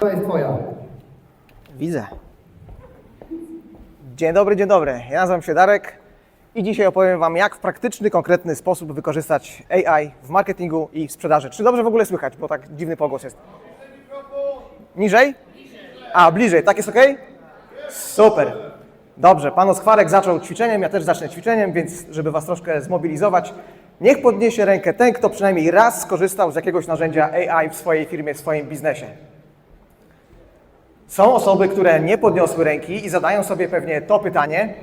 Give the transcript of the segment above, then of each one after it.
To jest twoja. Widzę. Dzień dobry, dzień dobry. Ja nazywam się Darek i dzisiaj opowiem Wam, jak w praktyczny, konkretny sposób wykorzystać AI w marketingu i sprzedaży. Czy dobrze w ogóle słychać, bo tak dziwny pogłos jest? Niżej? A, bliżej. Tak jest ok? Super. Dobrze, pan Oskwarek zaczął ćwiczeniem, ja też zacznę ćwiczeniem, więc żeby Was troszkę zmobilizować, niech podniesie rękę ten, kto przynajmniej raz skorzystał z jakiegoś narzędzia AI w swojej firmie, w swoim biznesie. Są osoby, które nie podniosły ręki i zadają sobie pewnie to pytanie.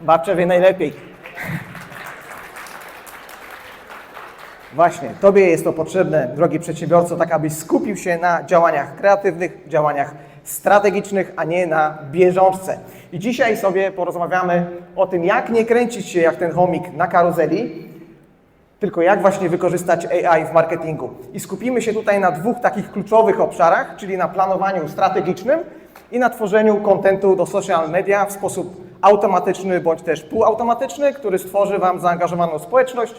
Babcia wie najlepiej. Właśnie, Tobie jest to potrzebne, drogi przedsiębiorco, tak abyś skupił się na działaniach kreatywnych, działaniach strategicznych, a nie na bieżączce. I dzisiaj sobie porozmawiamy o tym, jak nie kręcić się jak ten chomik na karuzeli, tylko jak właśnie wykorzystać AI w marketingu. I skupimy się tutaj na dwóch takich kluczowych obszarach, czyli na planowaniu strategicznym i na tworzeniu kontentu do social media w sposób automatyczny bądź też półautomatyczny, który stworzy Wam zaangażowaną społeczność.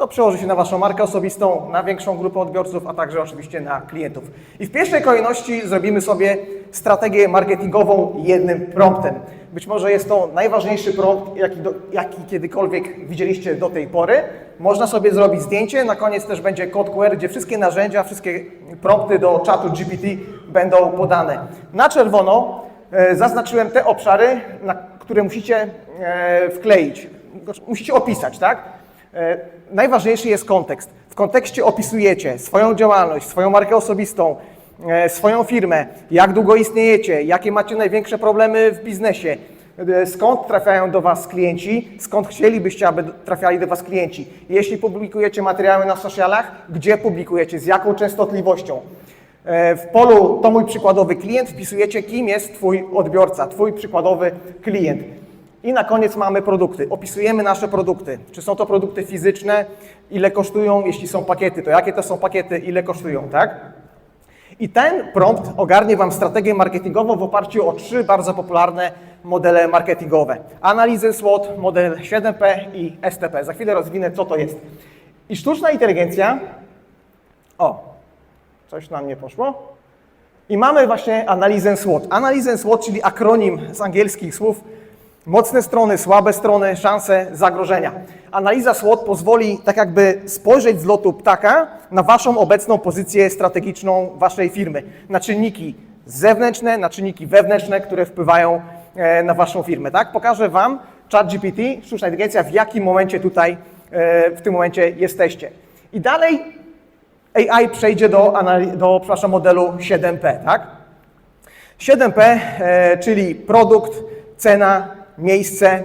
To przełoży się na Waszą markę osobistą, na większą grupę odbiorców, a także oczywiście na klientów. I w pierwszej kolejności zrobimy sobie strategię marketingową jednym promptem. Być może jest to najważniejszy prompt, jaki, do, jaki kiedykolwiek widzieliście do tej pory. Można sobie zrobić zdjęcie, na koniec też będzie kod QR, gdzie wszystkie narzędzia, wszystkie prompty do czatu GPT będą podane. Na czerwono e, zaznaczyłem te obszary, na które musicie e, wkleić, musicie opisać, tak? E, Najważniejszy jest kontekst. W kontekście opisujecie swoją działalność, swoją markę osobistą, e, swoją firmę, jak długo istniejecie, jakie macie największe problemy w biznesie, e, skąd trafiają do Was klienci, skąd chcielibyście, aby trafiali do Was klienci. Jeśli publikujecie materiały na socialach, gdzie publikujecie, z jaką częstotliwością. W polu to mój przykładowy klient wpisujecie, kim jest Twój odbiorca, Twój przykładowy klient. I na koniec mamy produkty. Opisujemy nasze produkty. Czy są to produkty fizyczne, ile kosztują, jeśli są pakiety, to jakie to są pakiety, ile kosztują, tak? I ten prompt ogarnie Wam strategię marketingową w oparciu o trzy bardzo popularne modele marketingowe. Analizę SWOT, model 7P i STP. Za chwilę rozwinę, co to jest. I sztuczna inteligencja... O, coś nam nie poszło. I mamy właśnie analizę SWOT. Analizę SWOT, czyli akronim z angielskich słów mocne strony, słabe strony, szanse, zagrożenia. Analiza SWOT pozwoli tak jakby spojrzeć z lotu ptaka na waszą obecną pozycję strategiczną waszej firmy, na czynniki zewnętrzne, na czynniki wewnętrzne, które wpływają e, na waszą firmę. Tak? Pokażę wam ChatGPT, sztuczna inteligencja, w jakim momencie tutaj e, w tym momencie jesteście. I dalej AI przejdzie do, do przepraszam, modelu 7P, tak? 7P, e, czyli produkt, cena, miejsce,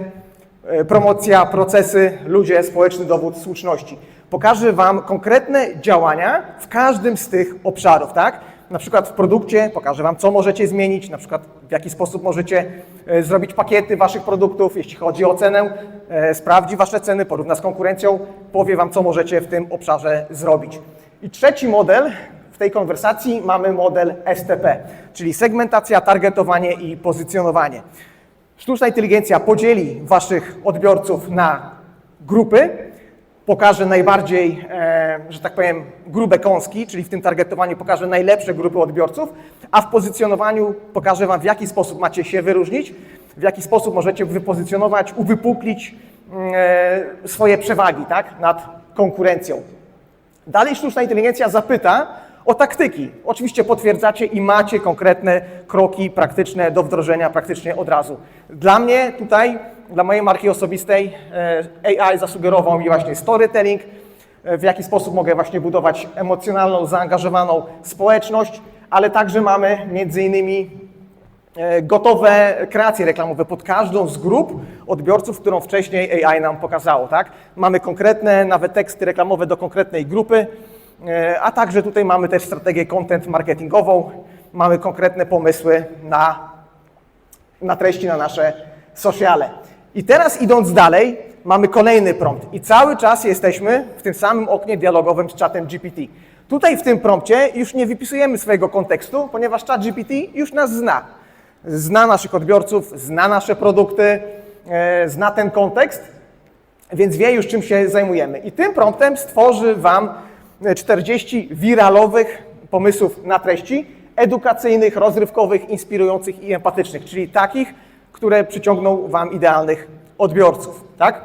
e, promocja, procesy, ludzie, społeczny dowód słuszności. Pokażę Wam konkretne działania w każdym z tych obszarów, tak? Na przykład w produkcie pokażę Wam, co możecie zmienić, na przykład w jaki sposób możecie e, zrobić pakiety Waszych produktów, jeśli chodzi o cenę, e, sprawdzi Wasze ceny, porówna z konkurencją, powie Wam, co możecie w tym obszarze zrobić. I trzeci model w tej konwersacji mamy model STP, czyli segmentacja, targetowanie i pozycjonowanie. Sztuczna inteligencja podzieli Waszych odbiorców na grupy, pokaże najbardziej, e, że tak powiem, grube kąski, czyli w tym targetowaniu pokaże najlepsze grupy odbiorców, a w pozycjonowaniu pokaże Wam, w jaki sposób macie się wyróżnić, w jaki sposób możecie wypozycjonować, uwypuklić mm, e, swoje przewagi tak, nad konkurencją. Dalej sztuczna inteligencja zapyta o taktyki. Oczywiście potwierdzacie i macie konkretne kroki praktyczne do wdrożenia praktycznie od razu. Dla mnie tutaj, dla mojej marki osobistej e, AI zasugerował mi właśnie storytelling, e, w jaki sposób mogę właśnie budować emocjonalną, zaangażowaną społeczność, ale także mamy między innymi e, gotowe kreacje reklamowe pod każdą z grup odbiorców, którą wcześniej AI nam pokazało. Tak? Mamy konkretne nawet teksty reklamowe do konkretnej grupy, a także tutaj mamy też strategię content marketingową, mamy konkretne pomysły na, na treści na nasze sociale. I teraz idąc dalej, mamy kolejny prompt i cały czas jesteśmy w tym samym oknie dialogowym z czatem GPT. Tutaj w tym prompcie już nie wypisujemy swojego kontekstu, ponieważ czat GPT już nas zna zna naszych odbiorców, zna nasze produkty, e, zna ten kontekst, więc wie już czym się zajmujemy. I tym promptem stworzy Wam e, 40 wiralowych pomysłów na treści edukacyjnych, rozrywkowych, inspirujących i empatycznych, czyli takich, które przyciągną Wam idealnych odbiorców, tak?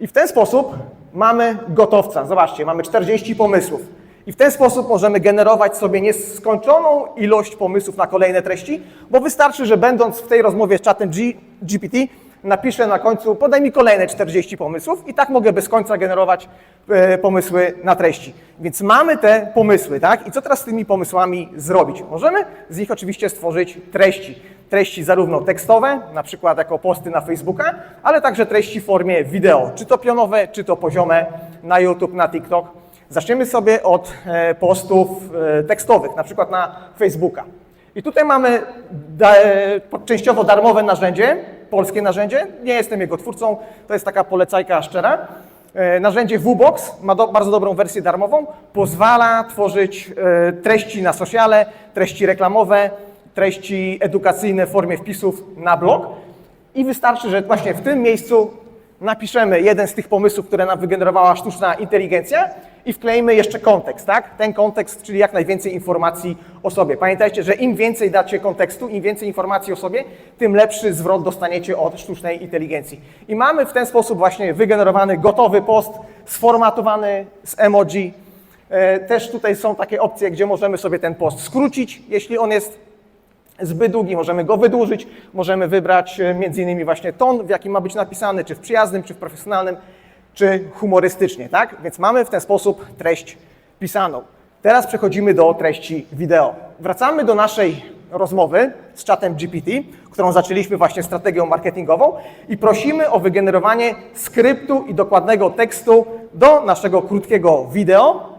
I w ten sposób mamy gotowca. Zobaczcie, mamy 40 pomysłów. I w ten sposób możemy generować sobie nieskończoną ilość pomysłów na kolejne treści, bo wystarczy, że będąc w tej rozmowie z czatem G GPT, napiszę na końcu, podaj mi kolejne 40 pomysłów i tak mogę bez końca generować e, pomysły na treści. Więc mamy te pomysły, tak? I co teraz z tymi pomysłami zrobić? Możemy z nich oczywiście stworzyć treści. Treści zarówno tekstowe, na przykład jako posty na Facebooka, ale także treści w formie wideo, czy to pionowe, czy to poziome na YouTube, na TikTok. Zaczniemy sobie od e, postów e, tekstowych, na przykład na Facebooka. I tutaj mamy częściowo darmowe narzędzie, polskie narzędzie. Nie jestem jego twórcą, to jest taka polecajka szczera. E, Narzędzie VBox ma do, bardzo dobrą wersję darmową. Pozwala tworzyć e, treści na sociale, treści reklamowe, treści edukacyjne w formie wpisów na blog. I wystarczy, że właśnie w tym miejscu napiszemy jeden z tych pomysłów, które nam wygenerowała sztuczna inteligencja i wkleimy jeszcze kontekst, tak? Ten kontekst, czyli jak najwięcej informacji o sobie. Pamiętajcie, że im więcej dacie kontekstu, im więcej informacji o sobie, tym lepszy zwrot dostaniecie od sztucznej inteligencji. I mamy w ten sposób właśnie wygenerowany gotowy post, sformatowany z emoji. E, Też tutaj są takie opcje, gdzie możemy sobie ten post skrócić, jeśli on jest zbyt długi, możemy go wydłużyć, możemy wybrać e, między innymi właśnie ton, w jakim ma być napisany, czy w przyjaznym, czy w profesjonalnym, czy humorystycznie, tak? Więc mamy w ten sposób treść pisaną. Teraz przechodzimy do treści wideo. Wracamy do naszej rozmowy z czatem GPT, którą zaczęliśmy właśnie strategią marketingową i prosimy o wygenerowanie skryptu i dokładnego tekstu do naszego krótkiego wideo.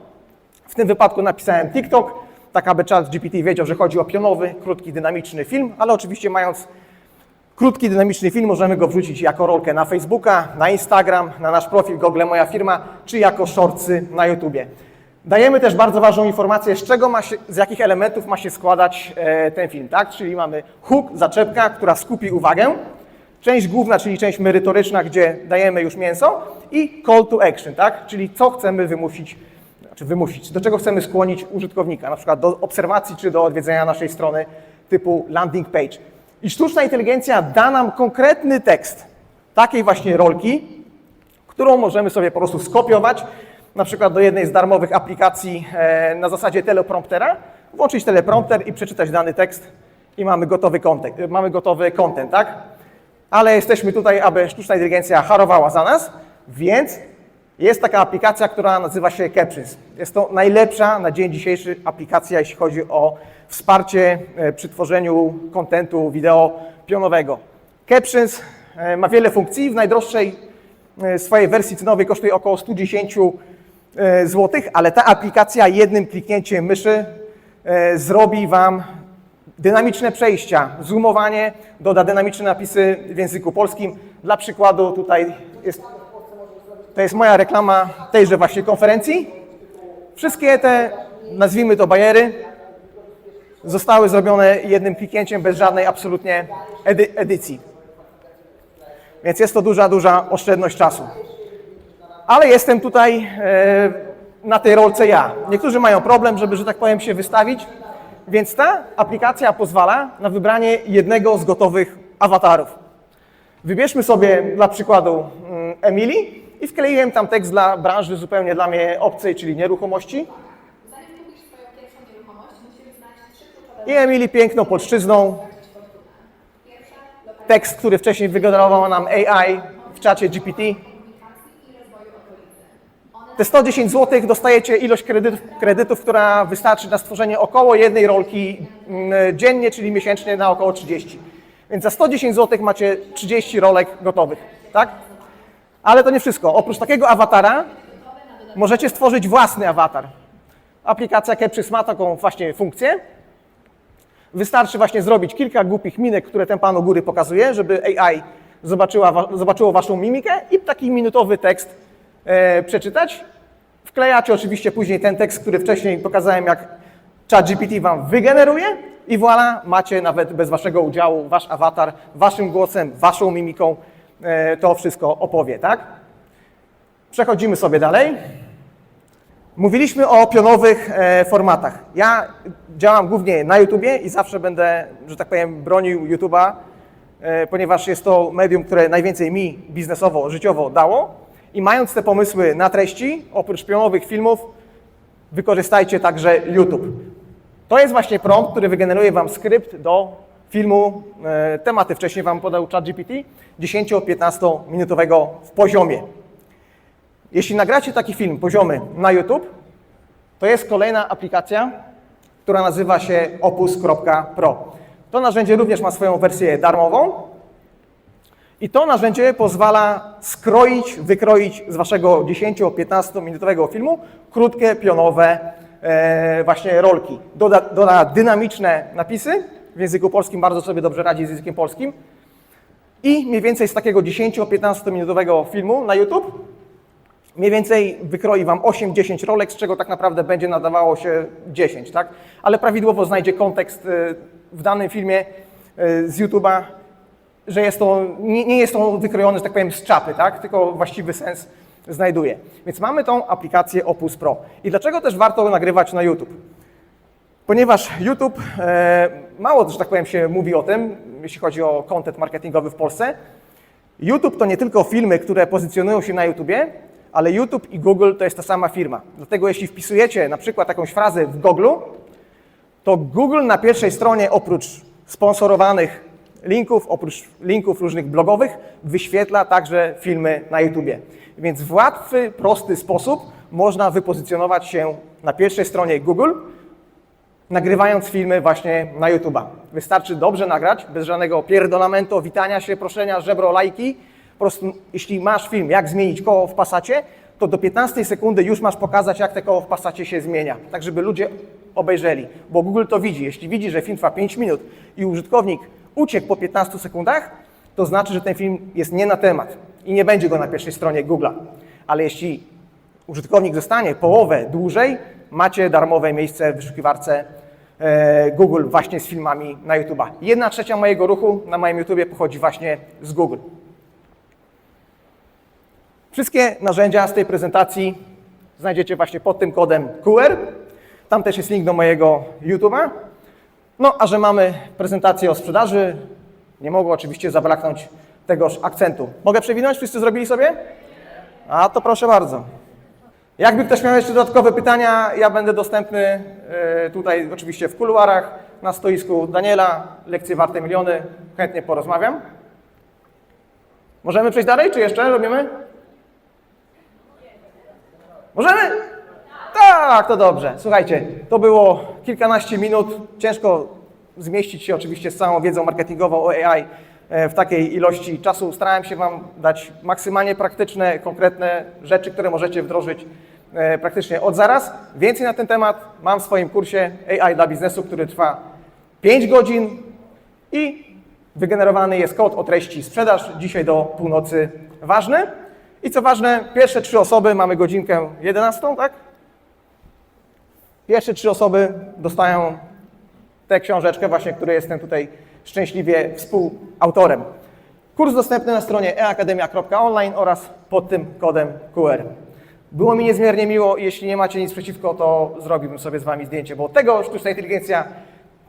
W tym wypadku napisałem TikTok, tak aby chat GPT wiedział, że chodzi o pionowy, krótki, dynamiczny film, ale oczywiście mając krótki, dynamiczny film, możemy go wrzucić jako rolkę na Facebooka, na Instagram, na nasz profil Google Moja Firma, czy jako shortsy na YouTubie. Dajemy też bardzo ważną informację, z czego ma się, z jakich elementów ma się składać e, ten film, tak? Czyli mamy hook, zaczepka, która skupi uwagę, część główna, czyli część merytoryczna, gdzie dajemy już mięso i call to action, tak? Czyli co chcemy wymusić czy wymusić, do czego chcemy skłonić użytkownika, na przykład do obserwacji czy do odwiedzenia naszej strony typu landing page. I sztuczna inteligencja da nam konkretny tekst takiej właśnie rolki, którą możemy sobie po prostu skopiować, na przykład do jednej z darmowych aplikacji e, na zasadzie telepromptera, włączyć teleprompter i przeczytać dany tekst i mamy gotowy content, mamy gotowy content, tak? Ale jesteśmy tutaj, aby sztuczna inteligencja harowała za nas, więc jest taka aplikacja, która nazywa się Captions. Jest to najlepsza na dzień dzisiejszy aplikacja, jeśli chodzi o wsparcie e, przy tworzeniu kontentu wideo pionowego. Captions e, ma wiele funkcji. W najdroższej e, swojej wersji cenowej kosztuje około 110 zł, ale ta aplikacja jednym kliknięciem myszy zrobi Wam dynamiczne przejścia, zoomowanie, doda dynamiczne napisy w języku polskim. Dla przykładu tutaj jest to jest moja reklama tejże właśnie konferencji. Wszystkie te, nazwijmy to bajery, zostały zrobione jednym kliknięciem, bez żadnej absolutnie edy edycji. Więc jest to duża, duża oszczędność czasu. Ale jestem tutaj e, na tej rolce ja. Niektórzy mają problem, żeby, że tak powiem, się wystawić, więc ta aplikacja pozwala na wybranie jednego z gotowych awatarów. Wybierzmy sobie dla przykładu mm, Emilii i wkleiłem tam tekst dla branży zupełnie dla mnie obcej, czyli nieruchomości. I Emilii piękną polszczyzną tekst, który wcześniej wygenerował nam AI w czacie GPT. Te 110 zł dostajecie ilość kredytów, kredytów, która wystarczy na stworzenie około jednej rolki mm, dziennie, czyli miesięcznie na około 30. Więc za 110 zł macie 30 rolek gotowych, tak? Ale to nie wszystko. Oprócz takiego awatara możecie stworzyć własny awatar. Aplikacja Capsys ma taką właśnie funkcję. Wystarczy właśnie zrobić kilka głupich minek, które ten pan u góry pokazuje, żeby AI zobaczyła, zobaczyło waszą mimikę i taki minutowy tekst e, przeczytać. Wklejacie oczywiście później ten tekst, który wcześniej pokazałem, jak ChatGPT wam wygeneruje i voilà, macie nawet bez waszego udziału wasz awatar, waszym głosem, waszą mimiką to wszystko opowie, tak? Przechodzimy sobie dalej. Mówiliśmy o pionowych e, formatach. Ja działam głównie na YouTubie i zawsze będę, że tak powiem, bronił YouTube'a, e, ponieważ jest to medium, które najwięcej mi biznesowo, życiowo dało. I mając te pomysły na treści, oprócz pionowych filmów, wykorzystajcie także YouTube. To jest właśnie prompt, który wygeneruje Wam skrypt do filmu. E, tematy wcześniej Wam podał ChatGPT, 10-15 minutowego w poziomie. Jeśli nagracie taki film poziomy na YouTube, to jest kolejna aplikacja, która nazywa się opus.pro. To narzędzie również ma swoją wersję darmową i to narzędzie pozwala skroić, wykroić z waszego 10-15 minutowego filmu krótkie, pionowe e, właśnie rolki. Doda, doda dynamiczne napisy, w języku polskim bardzo sobie dobrze radzi z językiem polskim i mniej więcej z takiego 10-15 minutowego filmu na YouTube mniej więcej wykroi Wam 8-10 rolek, z czego tak naprawdę będzie nadawało się 10, tak? Ale prawidłowo znajdzie kontekst y, w danym filmie y, z YouTube'a, że jest to, nie, nie jest to wykrojone, że tak powiem, z czapy, tak? Tylko właściwy sens znajduje. Więc mamy tą aplikację Opus Pro. I dlaczego też warto nagrywać na YouTube? Ponieważ YouTube, e, mało, że tak powiem, się mówi o tym, jeśli chodzi o content marketingowy w Polsce. YouTube to nie tylko filmy, które pozycjonują się na YouTubie, ale YouTube i Google to jest ta sama firma. Dlatego jeśli wpisujecie na przykład jakąś frazę w Google, to Google na pierwszej stronie oprócz sponsorowanych linków, oprócz linków różnych blogowych, wyświetla także filmy na YouTubie. Więc w łatwy, prosty sposób można wypozycjonować się na pierwszej stronie Google, nagrywając filmy właśnie na YouTube'a. Wystarczy dobrze nagrać, bez żadnego pierdolamentu, witania się, proszenia, żebro, lajki. Po prostu, jeśli masz film, jak zmienić koło w pasacie, to do 15 sekundy już masz pokazać, jak te koło w pasacie się zmienia, tak żeby ludzie obejrzeli. Bo Google to widzi. Jeśli widzi, że film trwa 5 minut i użytkownik uciekł po 15 sekundach, to znaczy, że ten film jest nie na temat i nie będzie go na pierwszej stronie Google'a. Ale jeśli użytkownik zostanie połowę dłużej, macie darmowe miejsce w wyszukiwarce e, Google właśnie z filmami na YouTube'a. Jedna trzecia mojego ruchu na moim YouTubie pochodzi właśnie z Google. Wszystkie narzędzia z tej prezentacji znajdziecie właśnie pod tym kodem QR. Tam też jest link do mojego YouTube'a. No, a że mamy prezentację o sprzedaży, nie mogło oczywiście zabraknąć tegoż akcentu. Mogę przewinąć? Wszyscy zrobili sobie? A to proszę bardzo. Jakby ktoś miał jeszcze dodatkowe pytania, ja będę dostępny e, tutaj oczywiście w kuluarach, na stoisku Daniela, lekcje warte miliony, chętnie porozmawiam. Możemy przejść dalej, czy jeszcze robimy? Możemy? Tak, to dobrze. Słuchajcie, to było kilkanaście minut. Ciężko zmieścić się oczywiście z całą wiedzą marketingową o AI e, w takiej ilości czasu. Starałem się Wam dać maksymalnie praktyczne, konkretne rzeczy, które możecie wdrożyć praktycznie od zaraz. Więcej na ten temat mam w swoim kursie AI dla biznesu, który trwa 5 godzin i wygenerowany jest kod o treści sprzedaż dzisiaj do północy ważny. I co ważne, pierwsze trzy osoby, mamy godzinkę 11, tak? Pierwsze trzy osoby dostają tę książeczkę właśnie, której jestem tutaj szczęśliwie współautorem. Kurs dostępny na stronie eakademia.online oraz pod tym kodem QR. Było mi niezmiernie miło jeśli nie macie nic przeciwko, to zrobiłbym sobie z Wami zdjęcie, bo tego sztuczna inteligencja,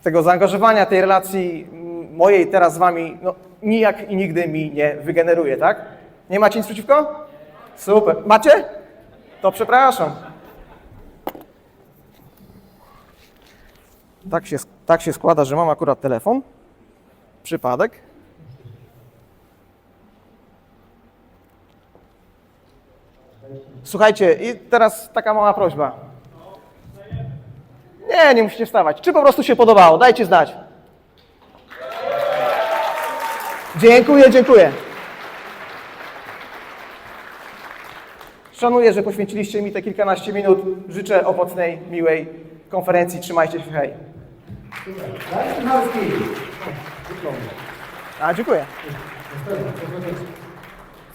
tego zaangażowania, tej relacji mm, mojej teraz z Wami, no, nijak i nigdy mi nie wygeneruje, tak? Nie macie nic przeciwko? Super. Macie? To przepraszam. Tak się, tak się składa, że mam akurat telefon. Przypadek. Słuchajcie, i teraz taka mała prośba. Nie, nie musicie wstawać. Czy po prostu się podobało? Dajcie znać. Dziękuję, dziękuję. Szanuję, że poświęciliście mi te kilkanaście minut. Życzę owocnej, miłej konferencji. Trzymajcie się, hej. A, dziękuję.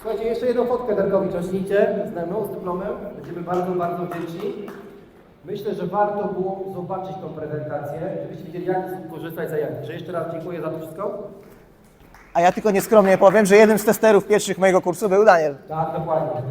Słuchajcie, jeszcze jedną fotkę Darkowi czaśnijcie ze mną, z dyplomem. Będziemy bardzo, bardzo wdzięczni. Myślę, że warto było zobaczyć tą prezentację, żebyście wiedzieli, jak z korzystać za jak. Że jeszcze raz dziękuję za to wszystko. A ja tylko nieskromnie powiem, że jednym z testerów pierwszych mojego kursu był Daniel. Tak, dokładnie.